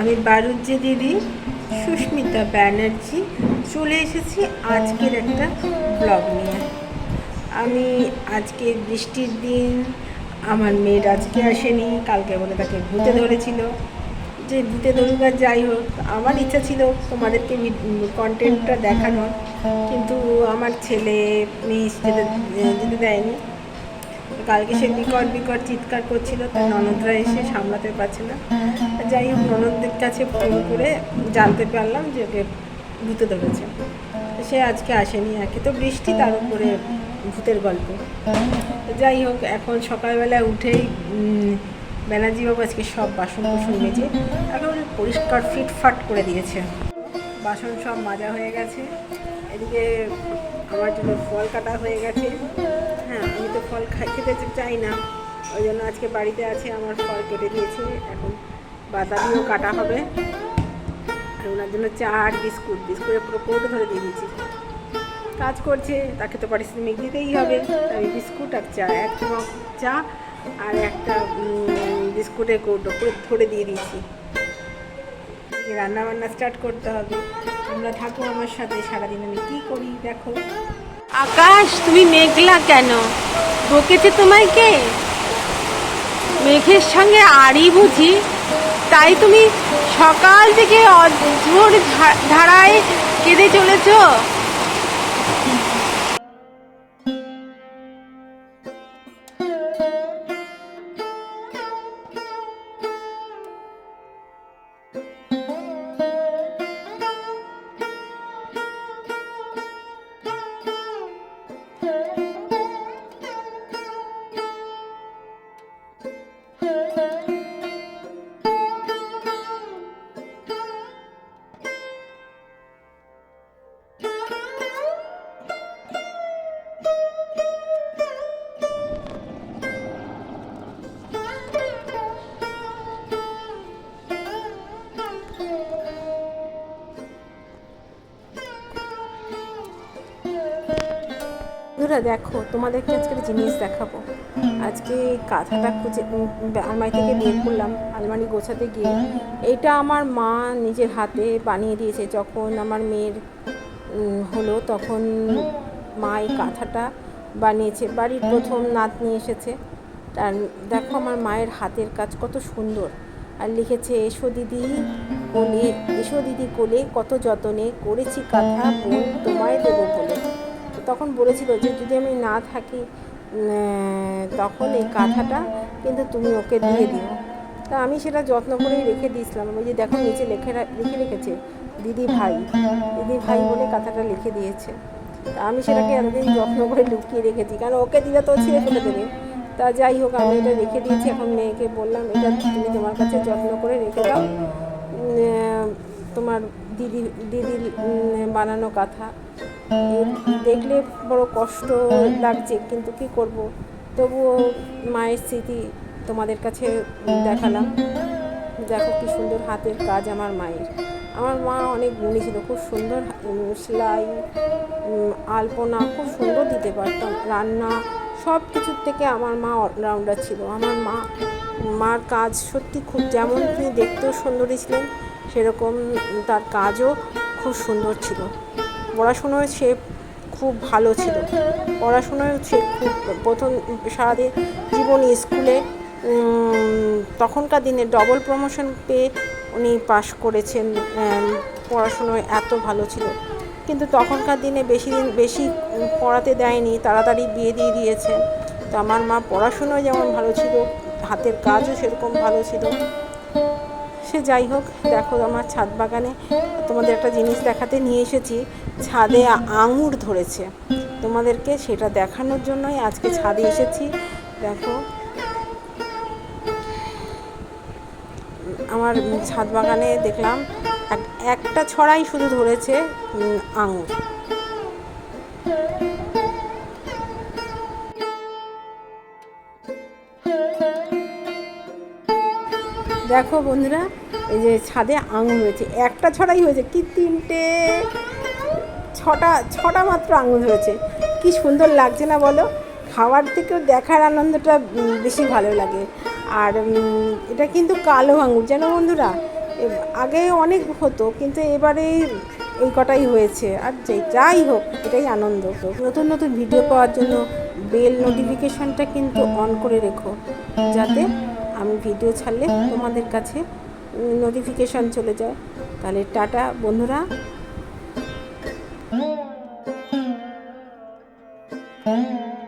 আমি বারুজ্জি দিদি, সুস্মিতা ব্যানার্জি চলে এসেছি আজকের একটা ব্লগ নিয়ে। আমি আজকে বৃষ্টির দিন, আমার মেয়ের আজকে আসেনি, কালকে বলে তাকে ভূতে ধরেছিল। যে ভূতে ধরুক আর যাই হোক, আমার ইচ্ছা ছিল তোমাদেরকে কন্টেন্টটা দেখানোর, কিন্তু আমার ছেলে, মেয়ে যেতে দেয়নি। কালকে সে বিকট বিকট চিৎকার করছিল তার ননদরা এসে সামলাতে পারছে না। যাই হোক, ননদদের কাছে ফোন করে জানতে পারলাম যে ওকে ভূতে ধরেছে। সে আজকে আসেনি একে তো বৃষ্টি তার উপরে ভূতের গল্প। তো যাই হোক, এখন সকালবেলা উঠেই ব্যানার্জি বাবু আজকে সব বাসন কুসন মেজে একেবারে পরিষ্কার ফিটফাট করে দিয়েছে। বাসন সব মাজা হয়ে গেছে। এদিকে আমার জন্য ফল কাটা হয়ে গেছে। তো ফল খেতে চাই না। ওই জন্য আজকে বাড়িতে আছে, আমার ফল কেটে দিয়েছে। এখন বাদামিও কাটা হবে। আর ওনার জন্য চা আর বিস্কুট। বিস্কুটের পুরো কৌটো ধরে দিয়ে দিয়েছি। কাজ করছে, তাকে তো পারিশ্রমিক দিতেই হবে। তাই বিস্কুট আর চা, এক মগ চা আর একটা বিস্কুটের কৌটো পুরো ধরে দিয়ে দিয়েছি। রান্না বান্না স্টার্ট করতে হবে। তোমরা থাকো আমার সাথে, সারাদিন আমি কী করি, দেখো। আকাশ, তুমি মেঘলা কেন? বকেছে তোমায় কে? মেঘের সঙ্গে আড়ি বুঝি, তাই তুমি সকাল থেকে অঝোর ধারায় কেঁদে চলেছ? বন্ধুরা, দেখো, তোমাদেরকে আজকে একটা জিনিস দেখাবো। আজকে কাঁথাটা খুঁজে আলমারি থেকে বের করলাম, আলমারি গোছাতে গিয়ে। এইটা আমার মা নিজের হাতে বানিয়ে দিয়েছে। যখন আমার মেয়ের হলো, তখন মা এই কাঁথাটা বানিয়েছে। বাড়ির প্রথম নাতনি এসেছে। তার, দেখো, আমার মায়ের হাতের কাজ কত সুন্দর। আর লিখেছে, এসো দিদি কোলে, এসো দিদি কোলে কত যতনে করেছি কাঁথা, বোন তোমায় দেবো বলে। তখন বলেছিল যে, যদি আমি না থাকি তখন এই কাঁথাটা কিন্তু তুমি ওকে দিয়ে দিও। তা আমি সেটা যত্ন করেই রেখে দিয়েছিলাম। ওই যে দেখো নিচে লেখে লিখে রেখেছে, দিদি ভাই। দিদি ভাই বলে কাঁথাটা লিখে দিয়েছে। তা আমি সেটাকে এতদিন যত্ন করে লুকিয়ে রেখেছি। কারণ ওকে দিলে তো ছিঁড়ে ফেলে দেবে। তা যাই হোক, আমি এটা রেখে দিয়েছি। এখন মেয়েকে বললাম, এটা তুমি তোমার কাছে যত্ন করে রেখে দাও। তোমার দিদি, দিদির বানানো কাঁথা। দেখলে বড় কষ্ট লাগছে, কিন্তু কি করব? তবুও মায়ের স্মৃতি তোমাদের কাছে দেখালাম। দেখো কি সুন্দর হাতের কাজ আমার মায়ের। আমার মা অনেক গুণী ছিল, খুব সুন্দর সেলাই আলপনা খুব সুন্দর দিতে পারতাম, রান্না সব কিছুর থেকে আমার মা অলরাউন্ডার ছিল। আমার মা, মার কাজ সত্যি খুব, যেমন তিনি দেখতেও সুন্দরী ছিলেন, সেরকম তার কাজও খুব সুন্দর ছিল। পড়াশুনোয় সে খুব ভালো ছিল। পড়াশুনোয় সে খুব, প্রথম সারাদিন জীবন স্কুলে তখনকার দিনে ডবল প্রমোশন পেয়ে উনি পাশ করেছেন পড়াশুনোয় এত ভালো ছিল। কিন্তু তখনকার দিনে বেশি দিন, বেশি পড়াতে দেয়নি, তাড়াতাড়ি বিয়ে দিয়ে দিয়েছে। তো আমার মা পড়াশুনোয় যেমন ভালো ছিল, হাতের কাজও সেরকম ভালো ছিল। সে যাই হোক, দেখো আমার ছাদ বাগানে তোমাদের একটা জিনিস দেখাতে নিয়ে এসেছি। ছাদে আঙুর ধরেছে। তোমাদেরকে সেটা দেখানোর জন্যই আজকে ছাদে এসেছি। দেখো। আমার ছাদ বাগানে দেখলাম, এক- একটা ছড়াই শুধু ধরেছে আঙুর। দেখো বন্ধুরা, এই যে ছাদে আঙুর হয়েছে, একটা ছড়াই হয়েছে, কি তিনটে? ছটা ছটা মাত্র আঙুল হয়েছে। কি সুন্দর লাগছে না বলো? খাওয়ার থেকেও দেখার আনন্দটা বেশি ভালো লাগে। আর এটা কিন্তু কালো আঙুর জানো বন্ধুরা? আগে অনেক হতো, কিন্তু এবারে এই কটাই হয়েছে। আর যে, যাই হোক, এটাই আনন্দ। নতুন নতুন ভিডিও পাওয়ার জন্য বেল নোটিফিকেশনটা কিন্তু অন করে রেখো, যাতে আমি ভিডিও ছাড়লে তোমাদের কাছে নোটিফিকেশান চলে যায়। তাহলে টাটা, বন্ধুরা। 嗯。嗯。嗯。